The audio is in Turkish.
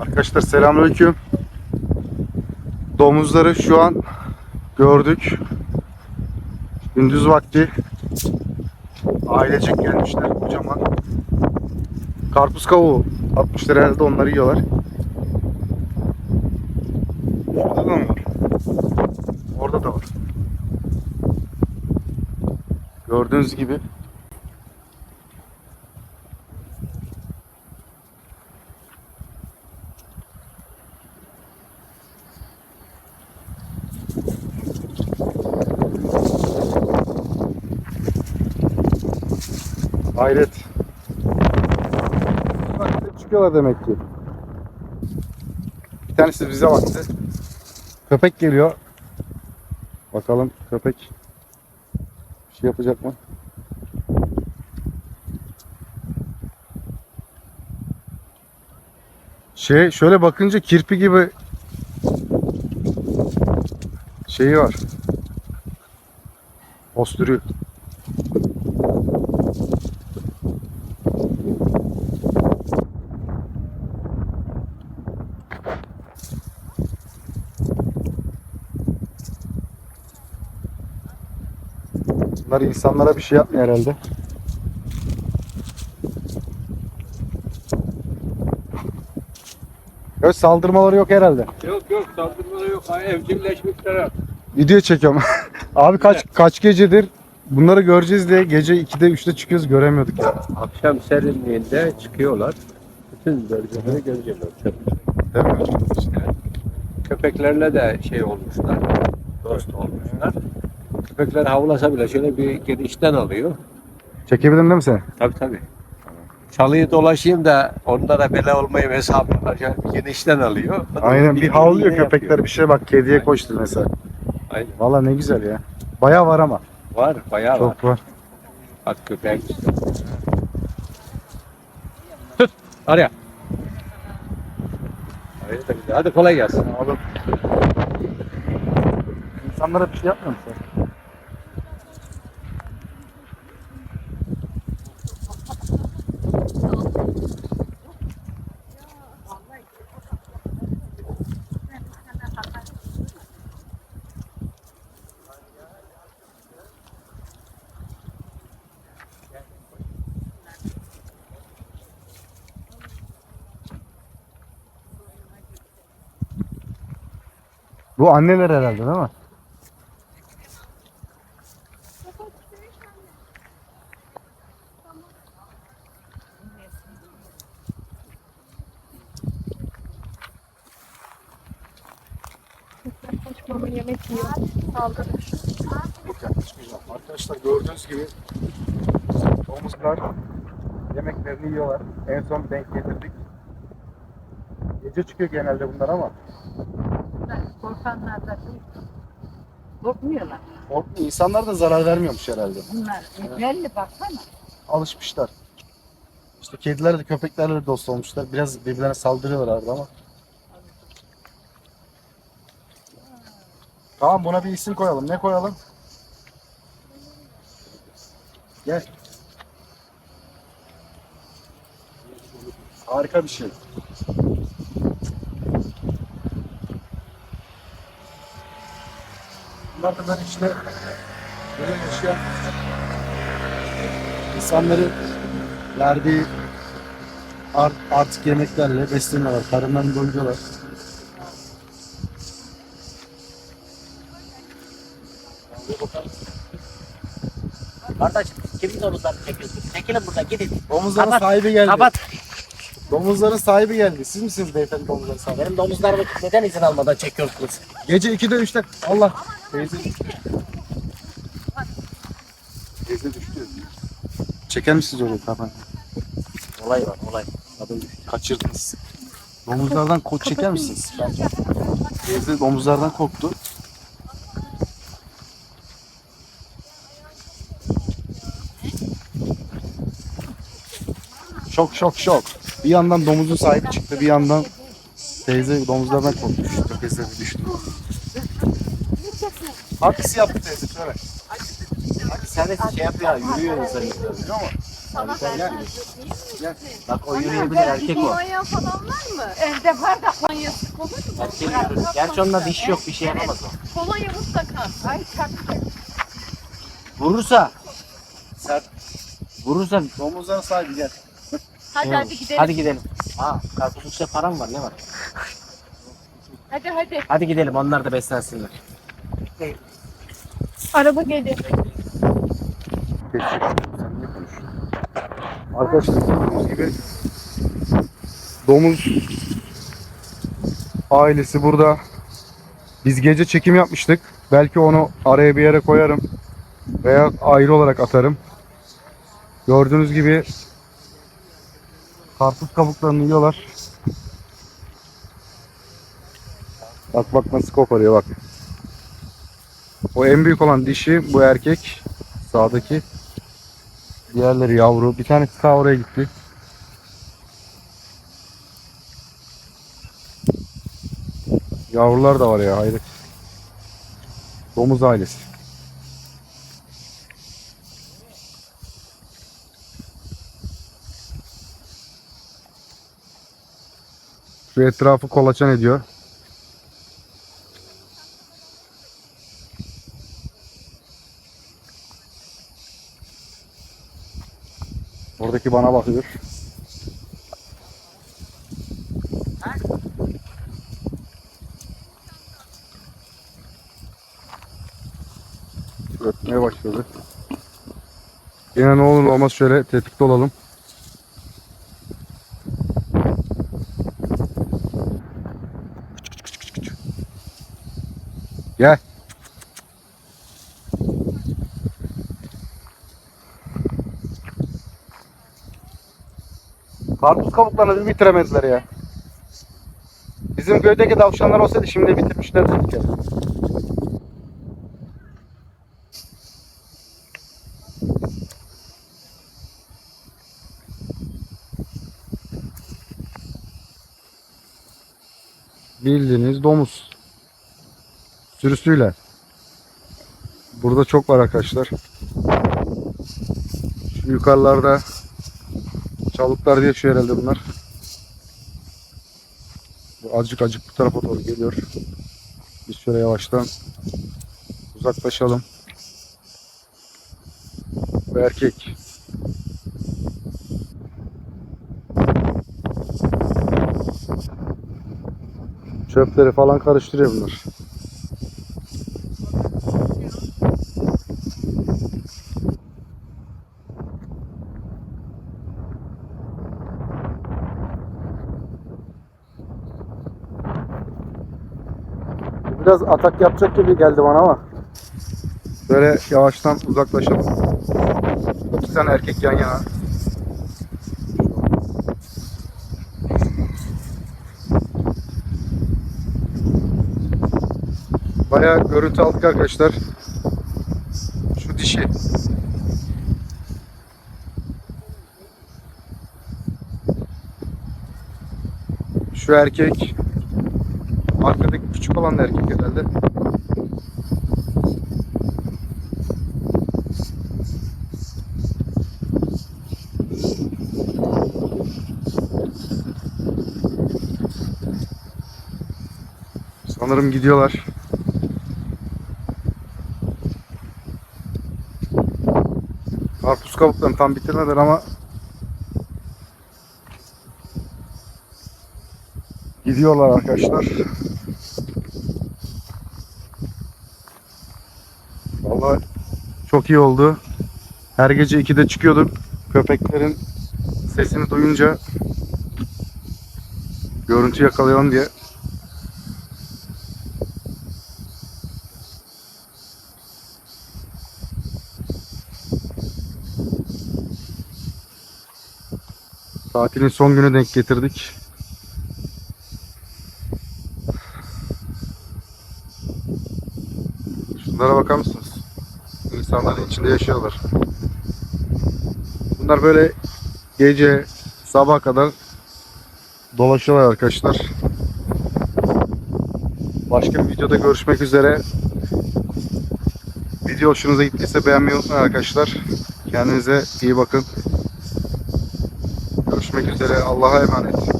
Arkadaşlar selamünaleyküm. Domuzları şu an gördük. Gündüz vakti ailecek gelmişler kocaman. Karpuz kavuğu atmışlar herhalde onları yiyorlar. Orada da mı var? Orada da var. Gördüğünüz gibi Hayret. Bak, Çıkıyorlar demek ki. Bir tanesi bize baktı. Köpek geliyor. Bakalım köpek bir şey yapacak mı? Şey şöyle bakınca kirpi gibi şeyi var. Postürü. Bunlar insanlara bir şey yapmıyor herhalde. Evet saldırmaları yok herhalde. Yok yok saldırmaları yok. Ha, Evcilleşmişler artık. Video çekiyorum. Abi kaç kaç gecedir bunları göreceğiz diye gece 2'de 3'te çıkıyoruz göremiyorduk ya. Akşam serinliğinde çıkıyorlar. Bütün bölgeleri görüyorlar. Değil mi? Köpeklerle de şey olmuşlar. Dost olmuşlar. Köpekler havlasa bile şöyle bir genişten alıyor. Çekebilirim değil mi seni? Tabii tabii. Çalıyı dolaşayım da onlara bela olmayı hesabı var. Şöyle bir genişten alıyor. Aynen bir havlıyor yapıyor. köpekler bir şey bak kediye Aynen. koştu mesela. Aynen. Valla ne güzel ya. Bayağı var ama. Var bayağı var. Çok var. Bak köpek. Tut. Araya. Araya da güzel. Hadi kolay gelsin. Oğlum. İnsanlara bir şey yapmıyor musun? Bu anneler herhalde değil mi? Arkadaşlar gördüğünüz gibi domuzlar yemeklerini yiyorlar. En son denk getirdik. Gece çıkıyor genelde bunlar ama Korkanlar da değil. Korkmuyorlar. o insanlar da zarar vermiyormuş herhalde. Bunlar belli baksana. Alışmışlar. İşte kediler de köpeklerle de dost olmuşlar. Biraz birbirlerine saldırıyorlar arada ama. Tamam buna bir isim koyalım. Ne koyalım? Gel. Harika bir şey. Bunlar da böyle işte böyle yaşayan insanları verdiği art, artık yemeklerle besleniyorlar. Karınlarını doyuruyorlar. Kardeş kimin domuzlarını çekiyorsun? Çekilin buradan gidin. Domuzların Kapat, sahibi geldi. Kapat. Domuzların sahibi geldi. Siz misiniz beyefendi domuzların sahibi? Benim domuzlarımı neden izin almadan çekiyorsunuz? Gece 2'de 3'te Allah. Teyze düştü. Teyze düştü. Çeker misiniz orayı kapan? Olay var olay. Kaçırdınız. Domuzlardan koç çeker misiniz? Teyze domuzlardan korktu. Şok şok şok. Bir yandan domuzun sahibi çıktı, bir yandan teyze domuzlardan korkmuş. Kafesleri düştü. Hangisi yaptı teyze söyle. Sen de şey yapıyor yürüyor insan. Biliyor musun? Sana vermez. Bak o yürüyebilir erkek o. Konya falan var mı? Evde var da Konya'sı olur mu? Erkek yürür. Gerçi onunla diş yok bir şey yapamaz o. Kolonya mutlaka. Ay tabii. Vurursa. Sert. Vurursa. Domuzların sahibi gel. Hadi hadi gidelim. Hadi gidelim. Aa karpuzlukta param var ne var? Hadi hadi. Hadi gidelim onlar da beslensinler. Araba geliyor. Arkadaşlar gördüğünüz gibi domuz ailesi burada. Biz gece çekim yapmıştık. Belki onu araya bir yere koyarım. Veya ayrı olarak atarım. Gördüğünüz gibi karpuz kabuklarını yiyorlar. Bak bak nasıl koparıyor bak. O en büyük olan dişi bu erkek. Sağdaki. Diğerleri yavru. Bir tanesi daha oraya gitti. Yavrular da var ya hayret. Domuz ailesi. Şu etrafı kolaçan ediyor. Oradaki bana bakıyor. Ötmeye başladı. Yine ne olur olmaz şöyle tetikte olalım. Gel. Karpuz kabuklarını bir bitiremediler ya. Bizim köydeki tavşanlar olsaydı şimdi bitirmişlerdi bir kere. Bildiğiniz domuz. Sürüsüyle. Burada çok var arkadaşlar. Şu yukarılarda Çalıklar diye şu herhalde bunlar. Bu Azıcık azıcık bu tarafa doğru geliyor. Biz şöyle yavaştan uzaklaşalım. Bu erkek. Çöpleri falan karıştırıyor bunlar. Biraz atak yapacak gibi geldi bana ama. Böyle yavaştan uzaklaşalım. İki tane erkek yan yana. Bayağı görüntü aldık arkadaşlar. Şu dişi. Şu erkek. Arkadaki olan da erkek herhalde. Sanırım gidiyorlar. Karpuz kabuklarını tam bitirmediler ama gidiyorlar arkadaşlar. Vallahi çok iyi oldu. Her gece 2'de çıkıyorduk. Köpeklerin sesini duyunca görüntü yakalayalım diye. Tatilin son günü denk getirdik. Şunlara bakar mısınız? İnsanların içinde yaşıyorlar. Bunlar böyle gece sabah kadar dolaşıyorlar arkadaşlar. Başka bir videoda görüşmek üzere. Video hoşunuza gittiyse beğenmeyi unutmayın arkadaşlar. Kendinize iyi bakın. Görüşmek üzere. Allah'a emanet.